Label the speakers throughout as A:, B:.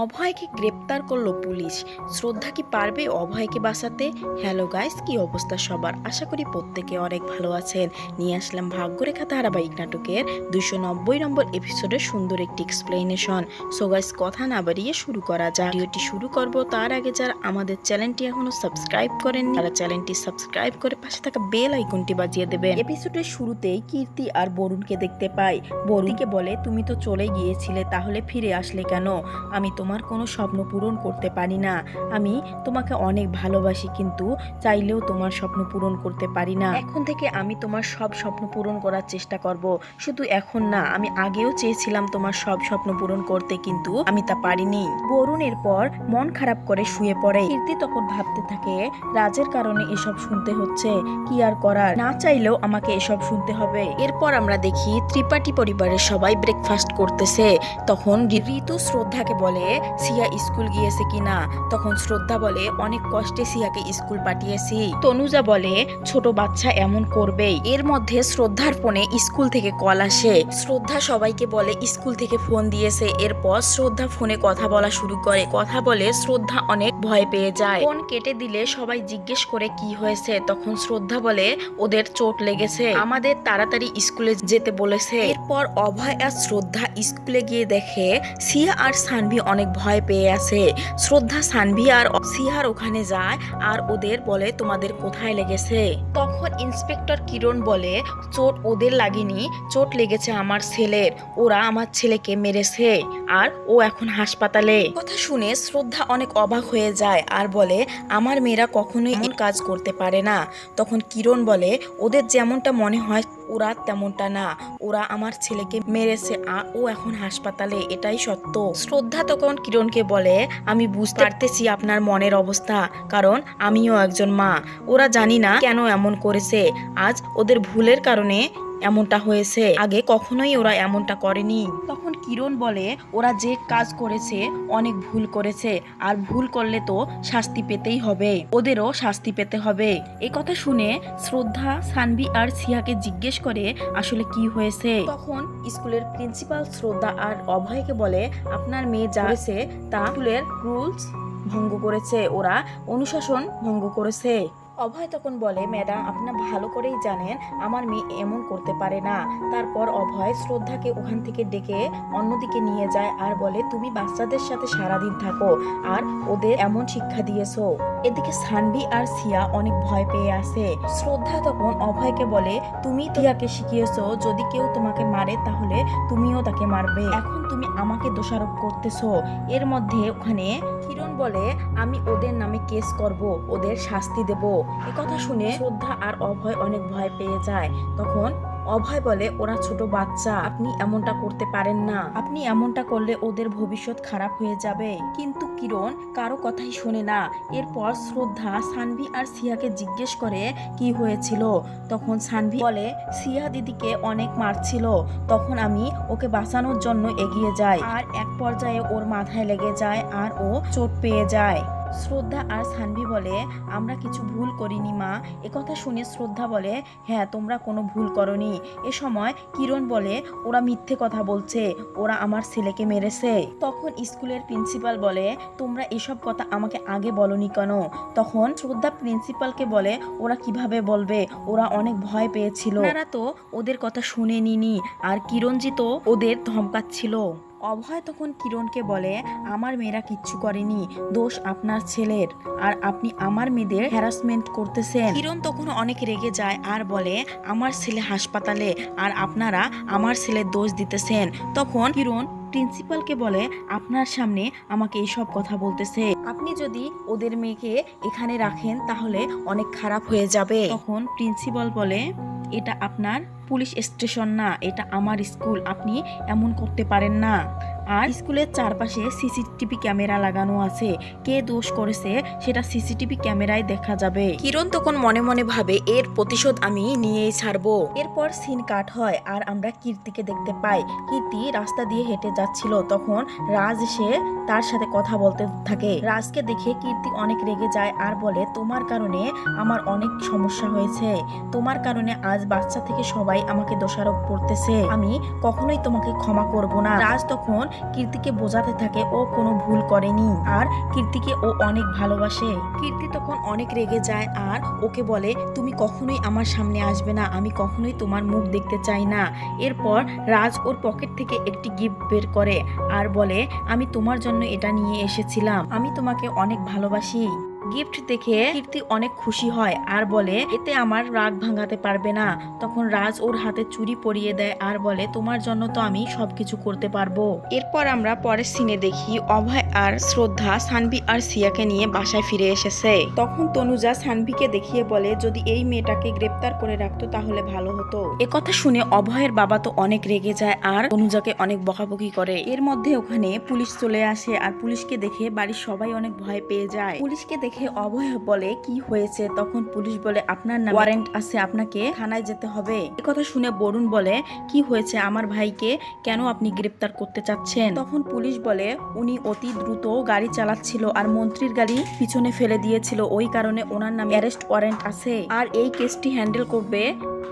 A: অভয়কে গ্রেপ্তার করল পুলিশ। শ্রদ্ধা কি পারবে অভয়কে বাঁচাতে? হ্যালো গাইস, কি অবস্থা সবার? আশা করি প্রত্যেকে অনেক ভালো আছেন। নিয়ে আসলাম ভাগ্যরেখা ধারাবাহিক নাটকের দুশো নব্বই নম্বর এপিসোডের সুন্দর একটি এক্সপ্লেনেশন সো গাইস কথা না বাড়িয়ে শুরু করা যাক। ভিডিওটি শুরু করব তার আগে যারা আমাদের চ্যানেলটি এখনও সাবস্ক্রাইব করেন তারা চ্যানেলটি সাবস্ক্রাইব করে পাশে থাকা বেল আইকনটি বাজিয়ে দেবেন। এপিসোডের শুরুতেই কীর্তি আর বরুণকে দেখতে পাই। বরুণকে বলে, তুমি তো চলে গিয়েছিলে, তাহলে ফিরে আসলে কেন? আমি তোমার কোনো স্বপ্ন পূরণ করতে পারি না। আমি তোমাকে অনেক ভালোবাসি, কিন্তু চাইলেও তোমার স্বপ্ন পূরণ করতে পারি না। এখন থেকে আমি তোমার সব স্বপ্ন পূরণ করার চেষ্টা করব। শুধু এখন না, আমি আগেও চেয়েছিলাম তোমার সব স্বপ্ন পূরণ করতে, কিন্তু আমি তা পারিনি। বরুণের পর মন খারাপ করে শুয়ে পড়ে। কীর্তি তখন ভাবতে থাকে, রাজের কারণে এসব শুনতে হচ্ছে, কি আর করার? না চাইলেও আমাকে এসব শুনতে হবে। এরপর আমরা দেখি, ত্রিপাঠী পরিবারের সবাই ব্রেকফাস্ট করতেছে। তখন ঋতু শ্রদ্ধাকে বলে সিয়া স্কুল গিয়েছে কিনা? তখন শ্রদ্ধা বলে, অনেক কষ্টে সিয়াকে স্কুল পাঠিয়েছি। তনুজা বলে, ছোট বাচ্চা এমন করবেই। এর মধ্যে শ্রদ্ধার ফোনে স্কুল থেকে কল আসে। শ্রদ্ধা সবাইকে বলে, স্কুল থেকে ফোন দিয়েছে। এরপর শ্রদ্ধা ফোনে কথা বলা শুরু করে। কথা বলে শ্রদ্ধা অনেক ভয় পেয়ে যায়। ফোন কেটে দিলে সবাই জিজ্ঞেস করে, কি হয়েছে? তখন শ্রদ্ধা বলে, ওদের চোট লেগেছে। আমাদের তাড়াতাড়ি স্কুলে যেতে বলেছে। এরপর অভয় আর শ্রদ্ধা স্কুলে গিয়ে দেখে, সিয়া আর সানভি অনেক ভয় পেয়ে আছে। শ্রদ্ধা সানভি আর সিহার ওখানে যায় আর ওদের বলে, তোমাদের কোথায় লেগেছে? তখন ইন্সপেক্টর কিরণ বলে, চোট ওদের লাগেনি, চোট লেগেছে আমার ছেলের। ওরা আমার ছেলেকে মেরেছে আর ও এখন হাসপাতালে। কথা শুনে শ্রদ্ধা অনেক অবাক হয়ে যায় আর বলে, আমার মেয়েরা কখনোই কাজ করতে পারে না। তখন কিরণ বলে, ওদের যেমনটা মনে হয় ওরা তেমনটা না। ওরা আমার ছেলেকে মেরেছে আর ও এখন হাসপাতালে, এটাই সত্য। শ্রদ্ধা তখন কিরণকে বলে? আমি বুঝতে পারতেছি আপনার মনের অবস্থা, কারণ আমিও একজন মা। ওরা জানি না কেন এমন করেছে। আজ ওদের ভুলের কারণে এমনটা হয়েছে। আগে কখনোই ওরা এমনটা করেনি। তখন কিরণ বলে, ওরা যে কাজ করেছে, অনেক ভুল করেছে। আর ভুল করলে তো শাস্তি পেতেই হবে। ওদেরও শাস্তি পেতে হবে। এই কথা শুনে শ্রদ্ধা, সানভি আর সিয়াকে জিজ্ঞেস করে, আসলে কি হয়েছে? তখন স্কুলের প্রিন্সিপাল শ্রদ্ধা আর অভয়কে বলে, আপনার মেয়ে যা হয়েছে তা স্কুলের রুলস ভঙ্গ করেছে। ওরা অনুশাসন ভঙ্গ করেছে। অভয় তখন বলে, ম্যাডাম আপনার ভালো করেই জানেন, আমার মেয়ে এমন করতে পারে না। তারপর অভয় শ্রদ্ধাকে ওখান থেকে ডেকে অন্যদিকে নিয়ে যায় আর বলে, তুমি বাচ্চাদের সাথে সারাদিন থাকো আর ওদের এমন শিক্ষা দিয়েছ। এদিকে সানভি আর সিয়া অনেক ভয় পেয়ে আসে। শ্রদ্ধা তখন অভয়কে বলে, তুমি টিয়াকে শিখিয়েছো, যদি কেউ তোমাকে মারে তাহলে তুমিও তাকে মারবে। এখন তুমি আমাকে দোষারোপ করতেছো। এর মধ্যে ওখানে কিরণ বলে, আমি ওদের নামে কেস করব, ওদের শাস্তি দেব। এ কথা শুনে শ্রদ্ধা আর অভয় অনেক ভয় পেয়ে যায়। তখন অভয় বলে, ওরা ছোট বাচ্চা, আপনি এমনটা করতে পারেন না। আপনি এমনটা করলে ওদের ভবিষ্যৎ খারাপ হয়ে যাবে। কিন্তু কিরণ, কারও কথাই শোনে না। এরপর শ্রদ্ধা সানভি আর সিয়াকে জিজ্ঞেস করে, কি হয়েছিল? তখন সানভি বলে, সিয়া দিদিকে অনেক মারছিল। তখন আমি ওকে বাঁচানোর জন্য এগিয়ে যাই। আর এক পর্যায়ে ওর মাথায় লেগে যায় আর ও চোট পেয়ে যায়। শ্রদ্ধা আর সানভি বলে, আমরা কিছু ভুল করিনি, মা। একথা শুনে শ্রদ্ধা বলে হ্যাঁ তোমরা কোনো ভুল করনি। এ সময় কিরণ বলে, ওরা মিথ্যে কথা বলছে, ওরা আমার ছেলেকে মেরেছে। তখন স্কুলের প্রিন্সিপাল বলে, তোমরা এসব কথা আমাকে আগে বলনি কেন? তখন শ্রদ্ধা প্রিন্সিপালকে বলে, ওরা কীভাবে বলবে? ওরা অনেক ভয় পেয়েছিল। ওনারা তো ওদের কথা শুনে নিনি, আর কিরণজি তো ওদের ধমকাচ্ছিল। অভয় তখন কিরণকে বলে, আমার মেয়েরা কিচ্ছু করেনি, দোষ আপনার ছেলের। আর আপনি আমার মেয়েদের হ্যারাসমেন্ট করতেছেন। কিরণ তখন অনেক রেগে যায় আর বলে, আমার ছেলে হাসপাতালে, আর আপনারা আমার ছেলের দোষ দিতেছেন। তখন কিরণ প্রিন্সিপালকে বলে, আপনার সামনে আমাকে এইসব কথা বলতেছে। আপনি যদি ওদের মেয়েকে এখানে রাখেন, তাহলে অনেক খারাপ হয়ে যাবে। তখন প্রিন্সিপাল বলে এটা আপনার পুলিশ স্টেশন না এটা আমার স্কুল। আপনি এমন করতে পারেন না। আর স্কুলের চারপাশে সিসিটিভি ক্যামেরা লাগানো আছে। কে দোষ করেছে সেটা সিসিটিভি ক্যামেরায় দেখা যাবে। কিরণ তখন মনে মনে ভাবে এর প্রতিশোধ আমি নিয়েই ছাড়বো। এরপর সিন কাট হয় আর আমরা কীর্তিকে দেখতে পাই। কীর্তি রাস্তা দিয়ে হেঁটে যাচ্ছিল। তখন রাজ এসে তার সাথে কথা বলতে থাকে। রাজকে দেখে কীর্তি অনেক রেগে যায় আর বলে তোমার কারণে আমার অনেক সমস্যা হয়েছে। তোমার কারণে আজ বাচ্চা থেকে সবাই আমাকে দোষারোপ করতেছে। আমি কখনোই তোমাকে ক্ষমা করব না। রাজ তখন কীর্তিকে বোঝাতে থাকে, ও কোনো ভুল করেনি। আর কীর্তিকে ও অনেক ভালোবাসে। কীর্তি তখন অনেক রেগে যায়, আর ওকে বলে, তুমি কখনোই আমার সামনে আসবে না, আমি কখনোই তোমার মুখ দেখতে চাই না। এরপর রাজ ওর পকেট থেকে একটি গিফট বের করে আর বলে, আমি তোমার জন্য এটা নিয়ে এসেছিলাম। আমি তোমাকে অনেক ভালোবাসি। গিফট দেখে কীর্তি অনেক খুশি হয় আর বলে, এতে আমার রাগ ভাঙাতে পারবে না। তখন রাজ ওর হাতে চুরি পরিয়ে দেয় আর বলে, তোমার জন্য তো আমি সবকিছু করতে পারব। এরপর আমরা পরের সিনে দেখি, অভয় আর শ্রদ্ধা সানভি আর সিয়াকে নিয়ে বাসায় ফিরে এসেছে। তখন তনুজা সানভিকে দেখিয়ে বলে যদি এই মেয়েটাকে গ্রেপ্তার করে রাখতো তাহলে ভালো হতো। কথা শুনে অভয়ের বাবা তো অনেক রেগে যায় আর তনুজাকে অনেক বকাবকি করে। এর মধ্যে ওখানে পুলিশ চলে আসে আর পুলিশকে দেখে বাড়ির সবাই অনেক ভয় পেয়ে যায়। পুলিশকে দেখে অভয় বলে কি হয়েছে? তখন পুলিশ বলে আপনার না ওয়ারেন্ট আছে আপনাকে থানায় যেতে হবে। কথা শুনে বরুণ বলে কি হয়েছে আমার ভাইকে? কেন আপনি গ্রেপ্তার করতে চাচ্ছেন? তখন পুলিশ বলে উনি অতি দ্রুত গাড়ি চালাচ্ছিল আর মন্ত্রীর গাড়ি পিছনে ফেলে দিয়েছিল। ওই কারণে ওনার নামে অ্যারেস্ট ওয়ারেন্ট আছে। আর এই কেসটি হ্যান্ডেল করবে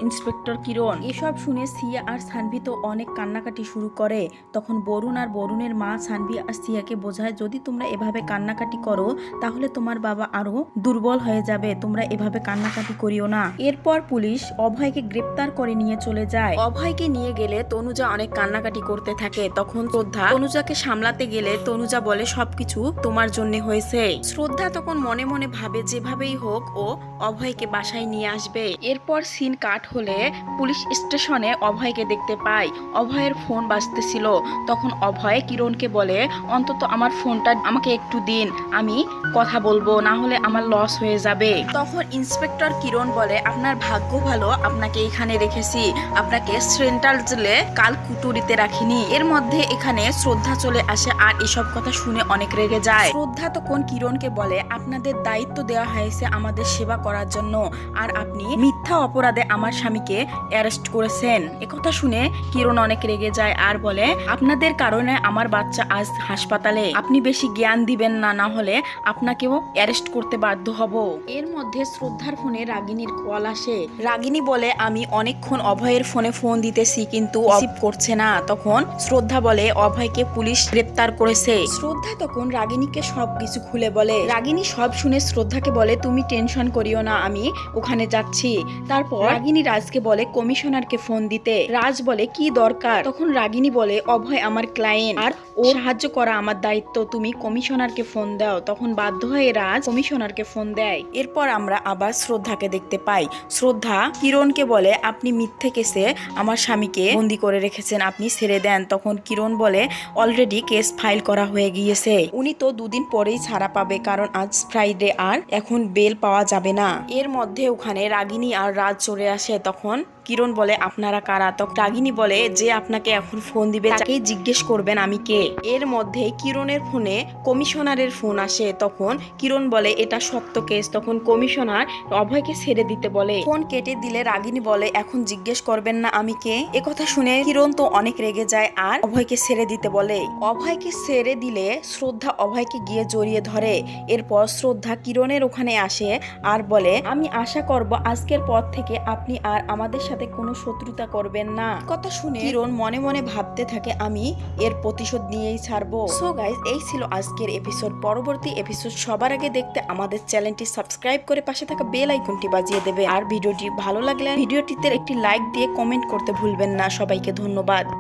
A: ইন্সপেক্টর কিরণ। এসব শুনে সিয়া আর সানভি তো অনেক কান্নাকাটি শুরু করে। তখন বরুণ আর বরুণের মা সানভি আর সিয়াকে বোঝায়, যদি তোমরা এভাবে কান্নাকাটি করো, তাহলে তোমার বাবা আরও দুর্বল হয়ে যাবে। তোমরা এভাবে কান্নাকাটি করিও না। এরপর পুলিশ অভয়কে গ্রেপ্তার করে নিয়ে চলে যায়। অভয়কে নিয়ে গেলে তনুজা অনেক কান্নাকাটি করতে থাকে। তখন শ্রদ্ধা তনুজাকে সামলাতে গেলে তনুজা বলে সবকিছু তোমার জন্য হয়েছে। শ্রদ্ধা তখন মনে মনে ভাবে যেভাবেই হোক ও অভয়কে বাসায় নিয়ে আসবে। এরপর সিন কাট হলে পুলিশ স্টেশনে অভয়কে দেখতে পায়। অভয়ের ফোন বাজতেছিল। তখন অভয় কিরণকে বলে, অন্তত আমার ফোনটা আমাকে একটু দিন, আমি কথা বলব, না হলে আমার লস হয়ে যাবে। তখন ইন্সপেক্টর কিরণ বলে, আপনার ভাগ্য ভালো, আপনাকে এখানে রেখেছি। আপনাকে সেন্ট্রাল জেলে কাল কুটুরিতে রাখিনি। এর মধ্যে এখানে শ্রদ্ধা চলে আসে আর এসব কথা শুনে অনেক রেগে যায়। শ্রদ্ধা তখন কিরণকে বলে আপনাদের দায়িত্ব দেওয়া হয়েছে আমাদের সেবা করার জন্য আর আপনি মিথ্যা অপরাধে আমার স্বামীকে অ্যারেস্ট করেছেন। একথা শুনে কিরণ অনেক রেগে যায় আর বলে আপনাদের কারণে আমার বাচ্চা আজ হাসপাতালে। আপনি বেশি জ্ঞান দিবেন না না হলে আপনাকেও অ্যারেস্ট করতে বাধ্য হব। এর মধ্যে শ্রদ্ধার ফোনে রাগিনীর কল আসে। রাগিনী বলে আমি অনেকক্ষণ অভয়ের ফোনে ফোন দিতেছি কিন্তু রিসিভ করছে না। তখন শ্রদ্ধা বলে অভয়কে পুলিশ গ্রেপ্তার করেছে। শ্রদ্ধা তখন রাগিনীকে সব কিছু খুলে বলে, রাগিনী সব শুনে শ্রদ্ধাকে বলে, তুমি টেনশন করিও না, আমি ওখানে যাচ্ছি। তারপর রাগিনী রাজকে বলে, কমিশনারকে ফোন দিতে। রাজ বলে, কি দরকার? তখন রাগিনী বলে, অভয় আমার ক্লায়েন্ট আর ও সাহায্য করা আমার দায়িত্ব, তুমি কমিশনারকে ফোন দাও। তখন বাধ্য হয়ে রাজ কমিশনারকে ফোন দেয়। এরপর আমরা আবার শ্রদ্ধাকে দেখতে পাই। শ্রদ্ধা কিরণকে বলে, আপনি মিথ্যে কেসে আমার স্বামীকে বন্দি করে রেখেছেন, আপনি ছেড়ে দেন। তখন কিরণ বলে, অলরেডি কেস ফাইল করা হয়ে গিয়েছে উনি তো দুদিন পরেই ছাড়া পাবে, কারণ আজ ফ্রাইডে আর এখন বেল পাওয়া যাবে না। এর মধ্যে ওখানে রাগিনী আর রাজ চলে আসে তখন। কিরণ বলে, আপনারা কারা? তখন রাগিনী বলে, যে আপনাকে এখন ফোন দিবে, তাকেই জিজ্ঞেস করবেন আমি কে? এর মধ্যে কিরণের ফোনে কমিশনারের ফোন আসে, তখন কিরণ বলে, এটা সত্য কেস। তখন কমিশনার অভয়কে ছেড়ে দিতে বলে। ফোন কেটে দিলে রাগিনী বলে, এখন জিজ্ঞেস করবেন না আমি কে? একথা শুনে কিরণ তো অনেক রেগে যায় আর অভয়কে ছেড়ে দিতে বলে। অভয়কে ছেড়ে দিলে শ্রদ্ধা অভয়কে গিয়ে জড়িয়ে ধরে। এরপর শ্রদ্ধা কিরণের ওখানে আসে আর বলে, আমি আশা করব আজকের পর থেকে আপনি আর আমাদের সাথে কোনো শত্রুতা করবেন না। কথা শুনে কিরণ মনে মনে ভাবতে থাকে আমি এর প্রতিশোধ নিয়েই ছাড়বো। সো গাইজ এই ছিল আজকের এপিসোড পরবর্তী এপিসোড সবার আগে দেখতে আমাদের চ্যানেলটি সাবস্ক্রাইব করে পাশে থাকা বেল আইকনটি বাজিয়ে দেবে। আর ভিডিওটি ভালো লাগলে ভিডিওটিতে একটি লাইক দিয়ে কমেন্ট করতে ভুলবেন না। সবাইকে ধন্যবাদ।